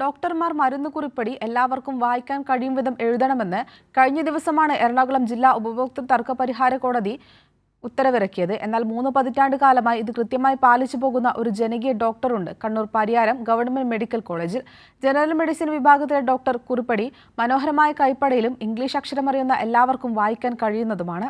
ഡോക്ടർമാർ മരുന്ന് കുറിപ്പടി എല്ലാവർക്കും വായിക്കാൻ കഴിയും വിധം എഴുതണമെന്ന് കഴിഞ്ഞ ദിവസമാണ് എറണാകുളം ജില്ലാ ഉപഭോക്തൃ തർക്ക പരിഹാര കോടതി ഉത്തരവിറക്കിയത്. എന്നാൽ മൂന്ന് പതിറ്റാണ്ട് കാലമായി ഇത് കൃത്യമായി പാലിച്ചു പോകുന്ന ഒരു ജനകീയ ഡോക്ടറുണ്ട്. കണ്ണൂർ പരിയാരം ഗവൺമെന്റ് മെഡിക്കൽ കോളേജിൽ. ജനറൽ മെഡിസിൻ വിഭാഗത്തിലെ ഡോക്ടർ കുറിപ്പടി മനോഹരമായ കൈപ്പടയിലും ഇംഗ്ലീഷ് അക്ഷരമറിയുന്ന എല്ലാവർക്കും വായിക്കാൻ കഴിയുന്നതുമാണ്.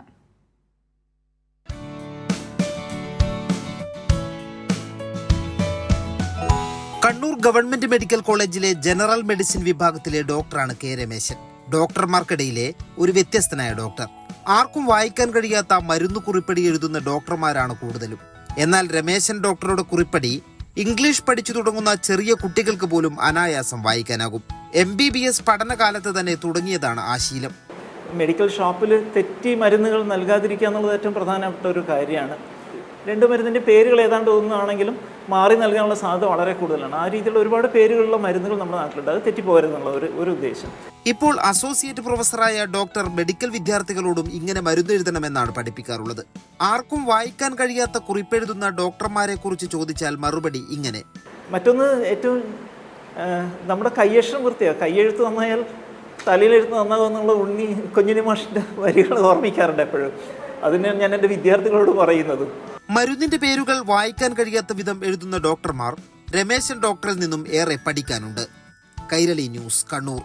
കണ്ണൂർ ഗവൺമെന്റ് മെഡിക്കൽ കോളേജിലെ ജനറൽ മെഡിസിൻ വിഭാഗത്തിലെ ഡോക്ടറാണ് കെ രമേശൻ. ഡോക്ടർമാർക്കിടയിലെ ഒരു വ്യത്യസ്തനായ ഡോക്ടർ. ആർക്കും വായിക്കാൻ കഴിയാത്ത മരുന്ന് കുറിപ്പടി എഴുതുന്ന ഡോക്ടർമാരാണ് കൂടുതലും. എന്നാൽ രമേശൻ ഡോക്ടറുടെ കുറിപ്പടി ഇംഗ്ലീഷ് പഠിച്ചു തുടങ്ങുന്ന ചെറിയ കുട്ടികൾക്ക് പോലും അനായാസം വായിക്കാനാകും. എം ബി ബി എസ് പഠനകാലത്ത് തന്നെ തുടങ്ങിയതാണ് ആ ശീലം. മെഡിക്കൽ ഷോപ്പിൽ തെറ്റി മരുന്നുകൾ നൽകാതിരിക്കുക എന്നുള്ളത് ഏറ്റവും പ്രധാനപ്പെട്ട ഒരു കാര്യമാണ്. രണ്ട് മരുന്നിന്റെ പേരുകൾ ഏതാണ്ട് ഒന്നാണെങ്കിലും മാറി നൽകാനുള്ള സാധ്യത വളരെ കൂടുതലാണ്. ആ രീതിയിൽ ഒരുപാട് പേരുകളുള്ള മരുന്നുകൾ നമ്മുടെ നാട്ടിലുണ്ട്. അത് തെറ്റിപ്പോരുന്നുള്ള ഒരു ഒരു ഉദ്ദേശം. ഇപ്പോൾ അസോസിയേറ്റ് പ്രൊഫസറായ ഡോക്ടർ മെഡിക്കൽ വിദ്യാർത്ഥികളോടും ഇങ്ങനെ മരുന്നെഴുതണമെന്നാണ് പഠിപ്പിക്കാറുള്ളത്. ആർക്കും വായിക്കാൻ കഴിയാത്ത കുറിപ്പെഴുതുന്ന ഡോക്ടർമാരെ കുറിച്ച് ചോദിച്ചാൽ മറുപടി ഇങ്ങനെ. മറ്റൊന്ന് ഏറ്റവും നമ്മുടെ കയ്യക്ഷരം വൃത്തിയാണ് കയ്യെഴുത്ത് നന്നായാൽ തലയിലെഴുത്ത് നന്നാകുമെന്നുള്ള ഉണ്ണി കുഞ്ഞുണ്ണി മാഷിന്റെ വരികൾ ഓർമ്മിക്കാറുണ്ട് എപ്പോഴും. അതിനാണ് ഞാൻ എന്റെ വിദ്യാർത്ഥികളോട് പറയുന്നത് മരുന്നിന്റെ പേരുകൾ വായിക്കാൻ കഴിയാത്ത വിധം എഴുതുന്ന ഡോക്ടർമാർ രമേശൻ ഡോക്ടറിൽ നിന്നും ഏറെ പഠിക്കാനുണ്ട്. കൈരളി ന്യൂസ് കണ്ണൂർ.